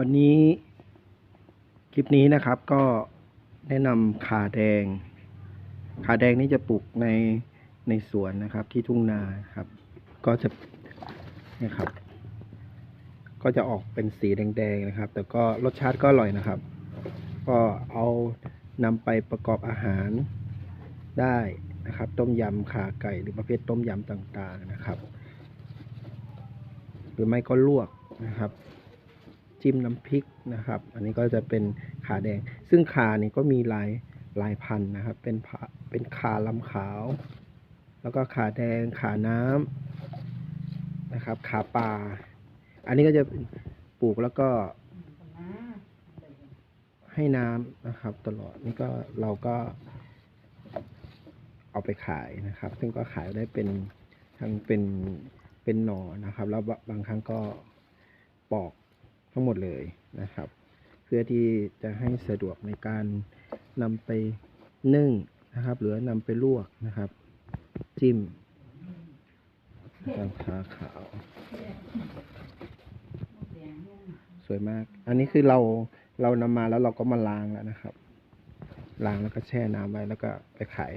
วันนี้คลิปนี้นะครับก็แนะนำขาแดง ขาแดงนี่จะปลูกในในสวนนะครับที่ทุ่งนาครับ ก็จะนี่ครับ ก็จะออกเป็นสีแดงๆนะครับ แต่ก็รสชาติก็อร่อยนะครับ ก็เอานำไปประกอบอาหารได้นะครับ ต้มยำขาไก่หรือประเภทต้มยำต่างๆนะครับ หรือไม่ก็ลวกนะครับ จิ้มน้ำพริกนะครับ อันนี้ก็จะเป็นขาแดง ซึ่งขานี่ก็มีหลายหลายพันนะครับ เป็นผาเป็นขาลำขาว แล้วก็ขาแดงขาน้ำนะครับ ขาปลาอันนี้ก็จะปลูกแล้วก็ให้น้ำนะครับ ตลอดนี่ก็เราก็เอาไปขายนะครับ ซึ่งก็ขายได้เป็นทั้งเป็นเป็นหน่อนะครับ แล้วบางครั้งก็ปอก ทั้งหมดเลยนะครับ เพื่อที่จะให้สะดวกในการนำไปนึ่งนะครับ หรือนำไปลวกนะครับ จิ้มนะครับขาขาว สวยมาก อันนี้คือเราเรานำมาแล้วเราก็มาล้างแล้วนะครับล้างแล้วก็แช่น้ำไว้แล้วก็ไปขาย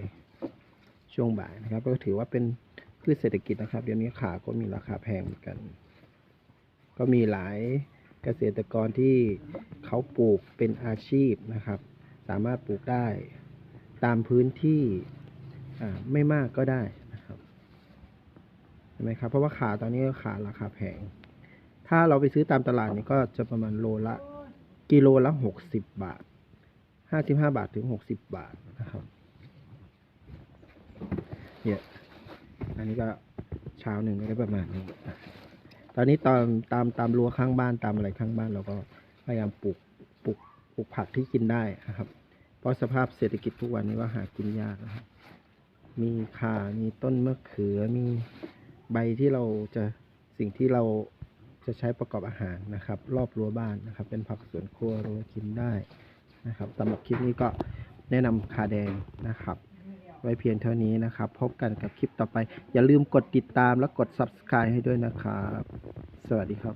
ช่วงบ่ายนะครับ ก็ถือว่าเป็นพืชเศรษฐกิจนะครับ เดี๋ยวนี้ขาก็มีราคาแพงเหมือนกัน ก็มีหลาย เกษตรกรที่เขาปลูกเป็นอาชีพนะครับ สามารถปลูกได้ตามพื้นที่ไม่มากก็ได้นะครับเห็นไหมครับเพราะว่าขาตอนนี้ขาราคาแพงถ้าเราไปซื้อตามตลาดนี่ก็จะประมาณโลละกิโลละหกสิบบาทห้าสิบห้าบาทถึงหกสิบบาทนะครับเนี่ยอันนี้ก็เช้าหนึ่งก็ได้ประมาณนี้ ตอนนี้ตามตามตามรั้วข้างบ้านตามอะไรข้างบ้านเราก็พยายามปลูกปลูกปลูกผักที่กินได้นะครับ เพราะสภาพเศรษฐกิจทุกวันนี้ก็หากินยากนะครับ มีข่ามีต้นมะเขือมีใบที่เราจะสิ่งที่เราจะใช้ประกอบอาหารนะครับ รอบรั้วบ้านนะครับ เป็นผักสวนครัวเรากินได้นะครับสำหรับคลิปนี้ก็แนะนำขาแดงนะครับ ว้เพียงเท่านี้นะครับ พบกันกับคลิปต่อไป อย่าลืมกดติดตามและกด subscribe ให้ด้วยนะครับ สวัสดีครับ